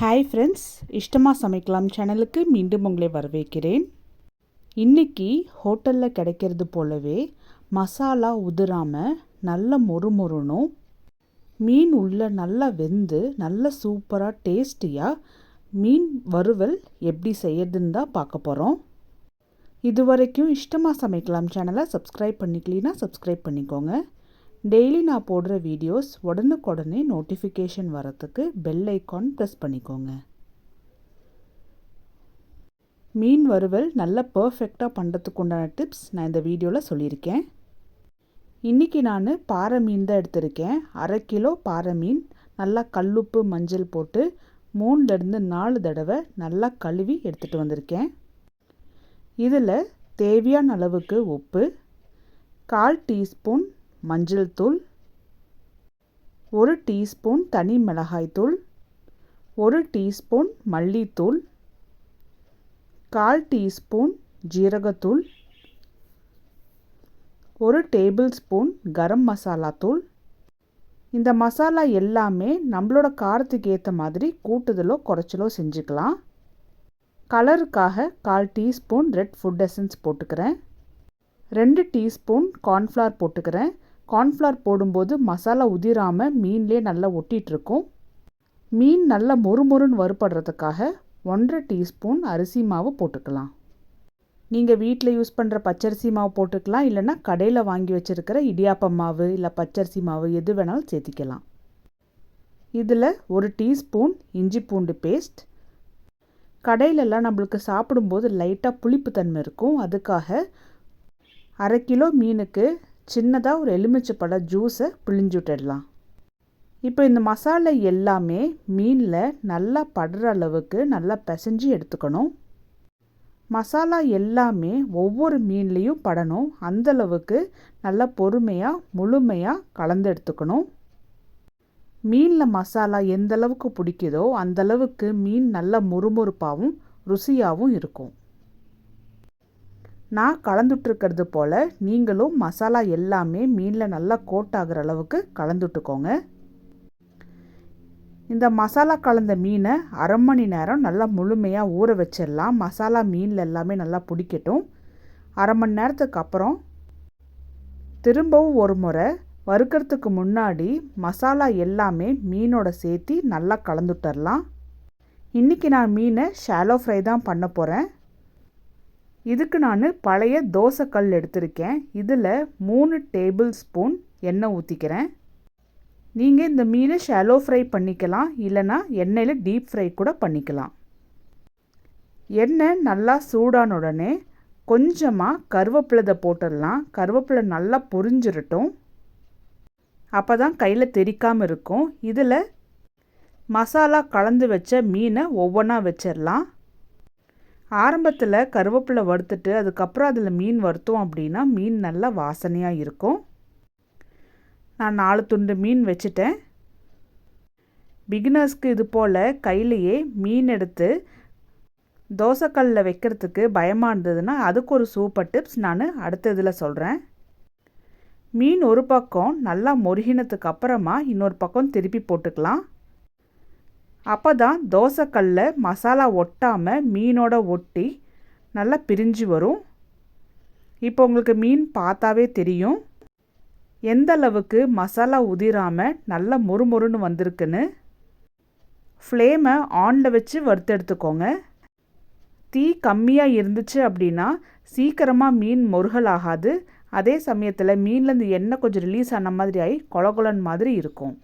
Hi friends இஷ்டமாக சமைக்கலாம் சேனலுக்கு மீண்டும் உங்களை வரவேற்கிறேன். இன்றைக்கி ஹோட்டலில் கிடைக்கிறது போலவே மசாலா உதிராமல் நல்ல மொறுமொறுனும் மீன் உள்ள நல்லா வெந்து நல்ல சூப்பராக டேஸ்டியாக மீன் வறுவல் எப்படி செய்யறதுன்னு தான் பார்க்க போகிறோம் இது வரைக்கும் இஷ்டமாக சமைக்கலாம் சேனலை சப்ஸ்கிரைப் பண்ணிக்கலினா சப்ஸ்கிரைப் பண்ணிக்கோங்க. டெய்லி நான் போடுற வீடியோஸ் உடனுக்குடனே நோட்டிஃபிகேஷன் வரத்துக்கு பெல் ஐக்கான் ப்ரெஸ் பண்ணிக்கோங்க. மீன் வறுவல் நல்ல பர்ஃபெக்டாக பண்ணுறதுக்கு உண்டான டிப்ஸ் நான் இந்த வீடியோவில் சொல்லியிருக்கேன். இன்றைக்கி நான் பாறை மீன் தான் எடுத்திருக்கேன். அரை கிலோ பாறை மீன் நல்லா கல்லுப்பு மஞ்சள் போட்டு மூணுலேருந்து நாலு தடவை நல்லா கழுவி எடுத்துகிட்டு வந்திருக்கேன். இதில் தேவையான அளவுக்கு உப்பு கால் டீஸ்பூன் மஞ்சள் தூள் ஒரு டீஸ்பூன் தனி மிளகாய்த்தூள் ஒரு டீஸ்பூன் மல்லித்தூள் கால் டீஸ்பூன் ஜீரகத்தூள் ஒரு டேபிள் ஸ்பூன் கரம் மசாலா தூள். இந்த மசாலா எல்லாமே நம்மளோட காரத்துக்கு ஏற்ற மாதிரி கூட்டுதலோ குறைச்சலோ செஞ்சுக்கலாம். கலருக்காக கால் டீஸ்பூன் ரெட் ஃபுட் எசன்ஸ் போட்டுக்கிறேன். ரெண்டு டீஸ்பூன் கார்ன்ஃப்ளவர் போட்டுக்கிறேன். கார்ன்ஃப்ளவர் போடும்போது மசாலா உதிராமல் மீன்லேயே நல்லா ஒட்டிகிட்ருக்கும் மீன் நல்லா மொறுமொறுன்னு வறுபடுறதுக்காக ஒன்றரை டீஸ்பூன் அரிசி மாவு போட்டுக்கலாம். நீங்கள் வீட்டில் யூஸ் பண்ணுற பச்சரிசி மாவு போட்டுக்கலாம் இல்லைன்னா கடையில் வாங்கி வச்சுருக்கிற இடியாப்பம் மாவு இல்லை பச்சரிசி மாவு எது வேணாலும் சேர்த்திக்கலாம். இதில் ஒரு டீஸ்பூன் இஞ்சி பூண்டு பேஸ்ட். கடையிலெல்லாம் நம்மளுக்கு சாப்பிடும்போது லைட்டாக புளிப்பு தன்மை இருக்கும். அதுக்காக அரை கிலோ மீனுக்கு சின்னதாக ஒரு எலுமிச்சைப்பழ ஜூஸை பிழிஞ்சு விட்டுடலாம். இப்போ இந்த மசாலா எல்லாமே மீனில் நல்லா படுற அளவுக்கு நல்லா பிசைஞ்சு எடுத்துக்கணும். மசாலா எல்லாமே ஒவ்வொரு மீன்லேயும் படணும். அந்தளவுக்கு நல்லா பொறுமையாக முழுமையாக கலந்து எடுத்துக்கணும். மீனில் மசாலா எந்தளவுக்கு பிடிக்குதோ அந்தளவுக்கு மீன் நல்லா முறுமுறுப்பாகவும் ருசியாகவும் இருக்கும். நான் கலந்துட்டுருக்கிறது போல் நீங்களும் மசாலா எல்லாமே மீனில் நல்லா கோட் ஆகிற அளவுக்கு கலந்துட்டுக்கோங்க. இந்த மசாலா கலந்த மீனை அரை மணி நேரம் நல்லா முழுமையாக ஊற வச்சிடலாம். மசாலா மீனில் எல்லாமே நல்லா பிடிக்கட்டும். அரை மணி நேரத்துக்கு அப்புறம் திரும்பவும் ஒரு முறை வறுக்கிறதுக்கு முன்னாடி மசாலா எல்லாமே மீனோட சேர்த்தி நல்லா கலந்துட்டுரலாம். இன்றைக்கி நான் மீனை ஷாலோ ஃப்ரை தான் பண்ண போகிறேன் இதுக்கு நான் பழைய தோசைக்கல் எடுத்திருக்கேன். இதில் மூணு டேபிள் ஸ்பூன் எண்ணெய் ஊற்றிக்கிறேன் நீங்கள் இந்த மீனை ஷாலோ ஃப்ரை பண்ணிக்கலாம். இல்லைனா எண்ணெயில் டீப் ஃப்ரை கூட பண்ணிக்கலாம். எண்ணெய் நல்லா சூடான உடனே கொஞ்சமாக கருவேப்பிலதை போட்டுடலாம். கருவேப்பிலை நல்லா பொரிஞ்சிடட்டும். அப்போ தான் கையில் தெரிக்காமல் இருக்கும். இதில் மசாலா கலந்து வச்ச மீனை ஒவ்வொன்றா வச்சிடலாம். ஆரம்பத்தில் கருவேப்பிலை வறுத்துட்டு அதுக்கப்புறம் அதில் மீன் வறுத்தோம் அப்படின்னா மீன் நல்லா வாசனையாக இருக்கும். நான் நாலு துண்டு மீன் வச்சுட்டேன். பிகினர்ஸ்க்கு இது போல் கையிலையே மீன் எடுத்து தோசைக்கல்லில் வைக்கிறதுக்கு பயமாக இருந்ததுன்னா அதுக்கு ஒரு சூப்பர் டிப்ஸ் நான் அடுத்த இதில் சொல்கிறேன் மீன் ஒரு பக்கம் நல்லா மொருகினத்துக்கு அப்புறமா இன்னொரு பக்கம் திருப்பி போட்டுக்கலாம். அப்போ தான் தோசைக்கல்ல மசாலா ஒட்டாமல் மீனோட ஒட்டி நல்லா பிரிஞ்சு வரும். இப்போ உங்களுக்கு மீன் பார்த்தாவே தெரியும். எந்த அளவுக்கு மசாலா உதிராமல் நல்லா மொறுமொறுன்னு வந்திருக்குன்னு. ஃப்ளேமை ஆனில் வச்சு வறுத்து எடுத்துக்கோங்க. தீ கம்மியாக இருந்துச்சு அப்படின்னா சீக்கிரமாக மீன் முருகல் ஆகாது. அதே சமயத்தில் மீன்லேருந்து எண்ணெய் கொஞ்சம் ரிலீஸ் ஆன மாதிரி ஆகி கொலகொலன் மாதிரி இருக்கும்.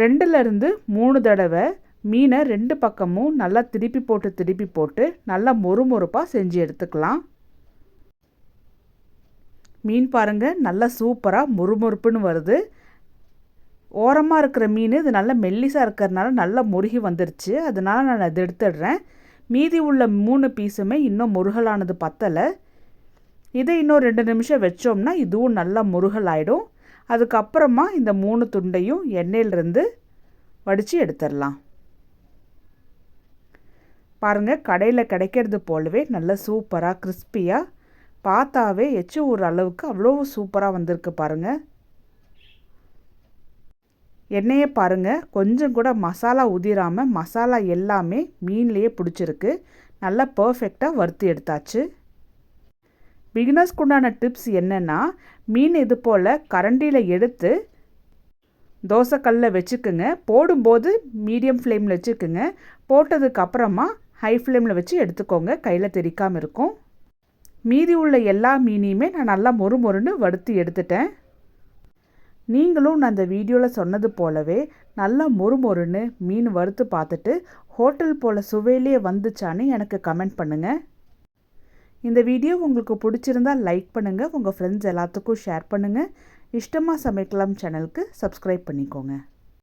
ரெண்டுலேருந்து மூணு தடவை மீனை ரெண்டு பக்கமும் நல்லா திருப்பி போட்டு திருப்பி போட்டு நல்லா மொறுமொறுப்பாக செஞ்சு எடுத்துக்கலாம். மீன் பாருங்கள் நல்லா சூப்பராக மொறுமொறுப்புன்னு வருது. ஓரமாக இருக்கிற மீன் இது நல்லா மெல்லிசாக இருக்கிறதுனால நல்லா முருகி வந்துருச்சு. அதனால் நான் அதை எடுத்துடுறேன். மீதி உள்ள மூணு பீஸுமே இன்னும் முருகலானது பத்தலை. இதை இன்னும் ரெண்டு நிமிஷம் வச்சோம்னா இதுவும் நல்லா முருகல் ஆகிடும் அதுக்கப்புறமா இந்த மூணு துண்டையும் எண்ணெயிலிருந்து வடித்து எடுத்துடலாம். பாருங்கள் கடையில் கிடைக்கிறது போலவே நல்ல சூப்பராக கிறிஸ்பியாக பார்த்தாவே எச்சு ஒரு அளவுக்கு அவ்வளோ சூப்பராக வந்திருக்கு பாருங்கள் எண்ணெயை பாருங்கள் கொஞ்சம் கூட மசாலா உதிராமல் மசாலா எல்லாமே மீன்லேயே பிடிச்சிருக்கு. நல்லா பர்ஃபெக்டாக வறுத்து எடுத்தாச்சு. பிகினர்ஸ்க்கு உண்டான டிப்ஸ் என்னென்னா மீன் இது போல் கரண்டியில் எடுத்து தோசைக்கல்லில் வச்சுக்குங்க. போடும்போது மீடியம் ஃப்ளேமில் வச்சுக்குங்க. போட்டதுக்கு அப்புறமா ஹை ஃப்ளேமில் வச்சு எடுத்துக்கோங்க. கையில் தெரிக்காமல் இருக்கும். மீதி உள்ள எல்லா மீனையுமே நான் நல்லா மொறு மொறுன்னு வறுத்து எடுத்துட்டேன். நீங்களும் நான் அந்த வீடியோவில் சொன்னது போலவே நல்லா மொறு மொறுன்னு மீன் வறுத்து பார்த்துட்டு ஹோட்டல் போல் சுவையிலே வந்துச்சான்னு எனக்கு கமெண்ட் பண்ணுங்கள் இந்த வீடியோ உங்களுக்கு பிடிச்சிருந்தால் லைக் பண்ணுங்கள் உங்கள் ஃப்ரெண்ட்ஸ் எல்லாத்துக்கும் ஷேர் பண்ணுங்கள் இஷ்டமாக சமைக்கலாம் சேனலுக்கு சப்ஸ்கிரைப் பண்ணிக்கோங்க.